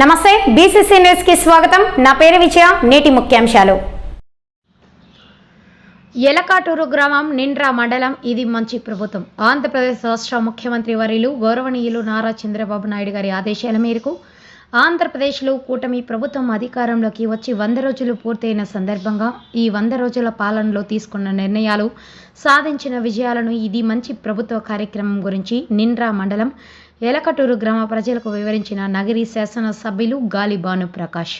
నమస్తే బీసీసీ న్యూస్కి స్వాగతం. నా పేరు విజయ నేటి ముఖ్యాంశాలు. ఎలకాటూరు గ్రామం నిండ్రా మండలం. ఇది మంచి ప్రభుత్వం. ఆంధ్రప్రదేశ్ రాష్ట్ర ముఖ్యమంత్రి వర్యులు గౌరవనీయులు నారా చంద్రబాబు నాయుడు గారి ఆదేశాల మేరకు ఆంధ్రప్రదేశ్లో కూటమి ప్రభుత్వం అధికారంలోకి వచ్చి వంద రోజులు పూర్తయిన సందర్భంగా ఈ వంద రోజుల పాలనలో తీసుకున్న నిర్ణయాలు సాధించిన విజయాలను ఇది మంచి ప్రభుత్వ కార్యక్రమం గురించి నిండ్రా మండలం ఎలకటూరు గ్రామ ప్రజలకు వివరించిన నగరి శాసన సభ్యులు గాలి భాను ప్రకాష్.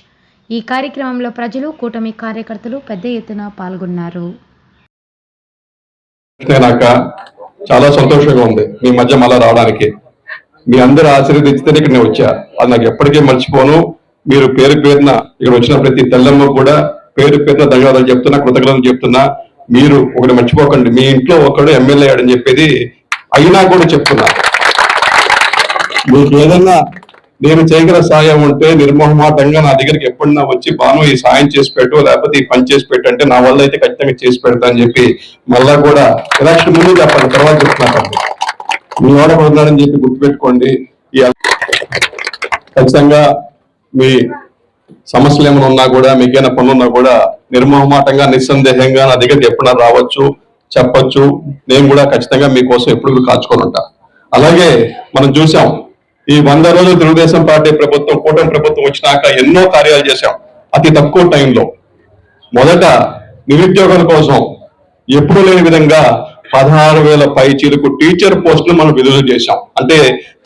ఈ కార్యక్రమంలో ప్రజలు కూటమి కార్యకర్తలు పెద్ద ఎత్తున పాల్గొన్నారు. చాలా సంతోషంగా ఉంది మీ మధ్య మళ్ళా రావడానికి. మీ అందరు ఆశీర్వదించితేనే ఇక్కడ నేను వచ్చా. అది నాకు ఎప్పటికీ మర్చిపోను. మీరు పేరు పేరున ఇక్కడ వచ్చిన ప్రతి తెల్లమ్మ కూడా పేరు పేరున ధన్యవాదాలు చెప్తున్నా కృతజ్ఞతలు చెప్తున్నా. మీరు ఒకటి మర్చిపోకండి. మీ ఇంట్లో ఒకడు ఎమ్మెల్యే అయ్యాడని చెప్పేది అయినా కూడా చెప్తున్నా. మీకు ఏదన్నా నేను చేయగల సాయం ఉంటే నిర్మోహమాటంగా నా దగ్గరికి ఎప్పుడన్నా వచ్చి బాను ఈ సాయం చేసి పెట్టు లేకపోతే ఈ పని చేసి పెట్టు అంటే నా వల్ల అయితే ఖచ్చితంగా చేసి పెడతా అని చెప్పి మళ్ళా కూడా ఎలక్షన్ ముందు చెప్పండి తర్వాత చెప్తున్నాను మీ వాడ ఉన్నాడని చెప్పి గుర్తుపెట్టుకోండి. ఖచ్చితంగా మీ సమస్యలు ఏమైనా ఉన్నా కూడా మీకైనా పనులు ఉన్నా కూడా నిర్మోహమాటంగా నిస్సందేహంగా నా దగ్గరికి ఎప్పుడన్నా రావచ్చు చెప్పచ్చు. నేను కూడా ఖచ్చితంగా మీకోసం ఎప్పుడు కాచుకొని ఉంటా. అలాగే మనం చూసాం ఈ వంద రోజులు తెలుగుదేశం పార్టీ ప్రభుత్వం కూటమి ప్రభుత్వం వచ్చినాక ఎన్నో కార్యాలు చేశాం. అతి తక్కువ టైంలో. మొదట నిరుద్యోగుల కోసం ఎప్పుడు లేని విధంగా పదహారు వేల పై చీరకు టీచర్ పోస్టులు మనం విడుదల చేశాం. అంటే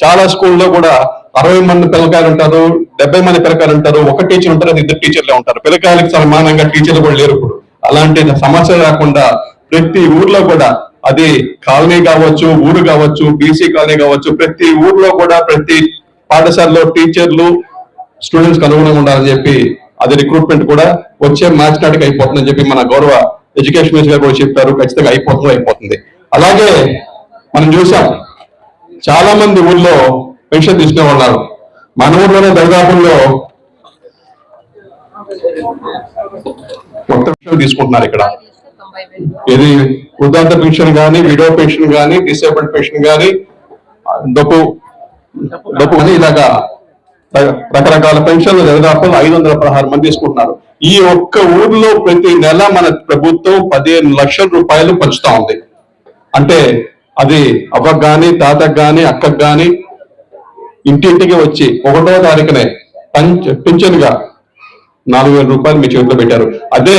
చాలా స్కూల్లో కూడా అరవై మంది పిల్లకాయలు ఉంటారు డెబ్బై మంది పిల్లకాయలు ఉంటారు ఒక టీచర్ ఉంటారు అది ఇద్దరు టీచర్లే ఉంటారు. పిల్లకాయలకు సమానంగా టీచర్లు కూడా లేరు ఇప్పుడు. అలాంటి సమస్య రాకుండా ప్రతి ఊర్లో కూడా అది కాలనీ కావచ్చు ఊరు కావచ్చు బీసీ కాలనీ కావచ్చు ప్రతి ఊర్లో కూడా ప్రతి పాఠశాలలో టీచర్లు స్టూడెంట్స్ అనుగుణంగా ఉండాలని చెప్పి అది రిక్రూట్మెంట్ కూడా వచ్చే మార్చి నాటికి అయిపోతుందని చెప్పి మన గౌరవ ఎడ్యుకేషన్ మినిస్టర్ గారు కూడా చెప్పారు. ఖచ్చితంగా అయిపోతుంది అయిపోతుంది. అలాగే మనం చూసాం చాలా మంది ఊళ్ళో పెన్షన్ తీసుకునే ఉన్నారు మన ఊర్లోనే దరిదాపుల్లో మొత్తం పెన్షన్ తీసుకుంటున్నారు ఇక్కడ. ఇది ఉదాంత పెన్షన్ కానీ విడో పెన్షన్ కానీ డిసేబుల్డ్ పెన్షన్ కానీ డబ్బు డబ్బు అని ఇలాగా రకరకాల పెన్షన్లు దాదాపు ఐదు వందల పదహారు మంది తీసుకుంటున్నారు. ఈ ఒక్క ఊర్లో ప్రతి నెల మన ప్రభుత్వం పదిహేను లక్షల రూపాయలు పంచుతా ఉంది. అంటే అది అవ్వకు కానీ తాతకు కానీ అక్కకు కానీ ఇంటింటికి వచ్చి ఒకటో తారీఖునే పెన్షన్గా పింఛన్గా నాలుగు వేల రూపాయలు మీ చేతిలో పెట్టారు. అదే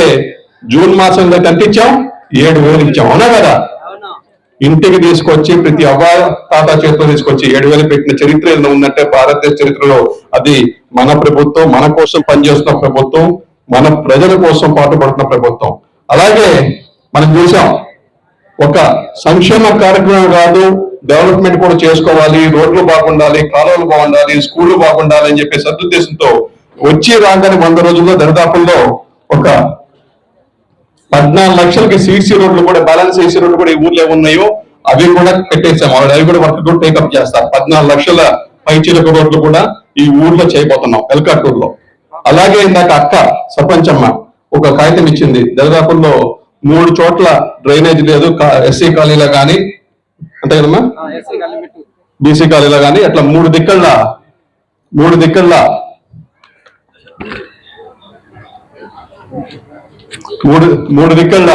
జూన్ మాసంలో ఎంత ఇచ్చాం ఏడు వేలు ఇచ్చాం. అవునా కదా? ఇంటికి తీసుకొచ్చి ప్రతి అవ్వ తాత చేతిలో తీసుకొచ్చి ఏడు వేలు పెట్టిన చరిత్ర ఏదైనా ఉందంటే భారతదేశ చరిత్రలో అది మన ప్రభుత్వం మన కోసం పనిచేస్తున్న ప్రభుత్వం మన ప్రజల కోసం పాటుపడుతున్న ప్రభుత్వం. అలాగే మనం చూసాం ఒక సంక్షేమ కార్యక్రమం కాదు డెవలప్మెంట్ కూడా చేసుకోవాలి రోడ్లు బాగుండాలి కాలువలు బాగుండాలి స్కూళ్ళు బాగుండాలి అని చెప్పే సదుద్దేశంతో వచ్చి రాగానే వంద రోజుల్లో దరిదాపుల్లో ఒక పద్నాలుగు లక్షలకి సీసీ రోడ్లు కూడా బ్యాలెన్స్ సీసీ రోడ్లు కూడా ఈ ఊర్లో ఉన్నాయో అవి కూడా ఆల్రెడీ అవి కూడా వర్క్ కూడా టేకప్ చేస్తారు పద్నాలుగు లక్షల పైచీలక రోడ్లు కూడా ఈ ఊర్లో చేయబోతున్నాం ఎల్కాటూరులో అలాగే ఇందాక అక్క సర్పంచమ్మ ఒక కాగితం ఇచ్చింది. దరిదాపుల్లో మూడు చోట్ల డ్రైనేజ్ లేదు. ఎస్సీ కాలనీలో కానీ అంతే కదమ్మా? బీసీ కాలనీలో కానీ అట్లా మూడు దిక్కళ్ళ మూడు దిక్కళ్ళ మూడు మూడు దిక్కళ్ళ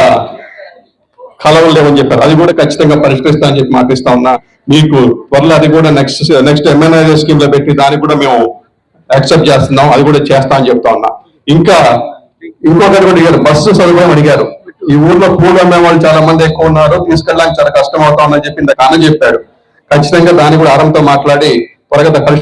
కలవలు లేవని చెప్పారు. అది కూడా ఖచ్చితంగా పరిష్కరిస్తా అని చెప్పి మాటిస్తా ఉన్నా. మీకు త్వరలో అది కూడా నెక్స్ట్ నెక్స్ట్ ఎంఎన్ఐ స్కీమ్లో పెట్టి దాన్ని కూడా మేము యాక్సెప్ట్ చేస్తున్నాం. అది కూడా చేస్తా అని చెప్తా ఉన్నా. ఇంకా ఇంకొకటి కూడా అడిగారు. బస్సు సదుపాయం అడిగారు. ఈ ఊర్లో పూలు అమ్మే వాళ్ళు చాలా మంది ఎక్కువ ఉన్నారు. తీసుకెళ్ళడానికి చాలా కష్టం అవుతా ఉందని చెప్పి ఇంత కాన చెప్పాడు. ఖచ్చితంగా దాన్ని కూడా ఆరంతో మాట్లాడి త్వరగా